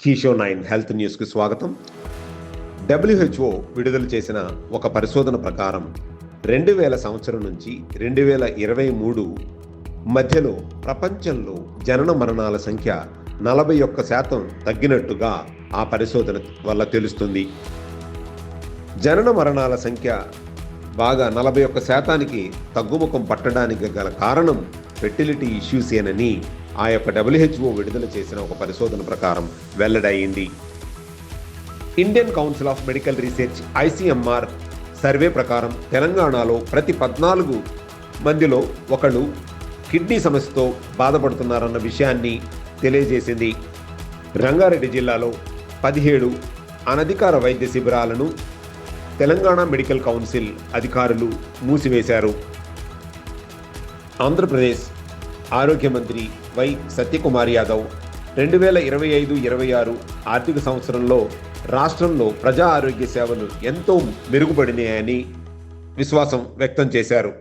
కీషో nine health న్యూస్కి స్వాగతం. WHO విడుదల చేసిన ఒక పరిశోధన ప్రకారం రెండు వేల సంవత్సరం నుంచి రెండు వేల ఇరవై మూడు మధ్యలో ప్రపంచంలో జనన మరణాల సంఖ్య నలభై ఒక్క శాతం తగ్గినట్టుగా ఆ పరిశోధన వల్ల తెలుస్తుంది. జనన మరణాల సంఖ్య బాగా నలభై ఒక్క శాతానికి తగ్గుముఖం పట్టడానికి గల కారణం ఫెర్టిలిటీ ఇష్యూసేనని ఆ యొక్క డబ్ల్యూహెచ్ఓ విడుదల చేసిన ఒక పరిశోధన ప్రకారం వెల్లడయింది. Indian Council of Medical Research ICMR survey ప్రకారం తెలంగాణలో ప్రతి పద్నాలుగు మందిలో ఒకళ్ళు కిడ్నీ సమస్యతో బాధపడుతున్నారన్న విషయాన్ని తెలియజేసింది. రంగారెడ్డి జిల్లాలో పదిహేడు అనధికార వైద్య శిబిరాలను తెలంగాణ మెడికల్ కౌన్సిల్ అధికారులు మూసివేశారు. ఆంధ్రప్రదేశ్ ఆరోగ్య మంత్రి వై సత్యకుమార్ యాదవ్ రెండు వేల ఇరవై ఐదు ఇరవై ఆరు ఆర్థిక సంవత్సరంలో రాష్ట్రంలో ప్రజా ఆరోగ్య సేవలు ఎంతో మెరుగుపడినాయని విశ్వాసం వ్యక్తం చేశారు.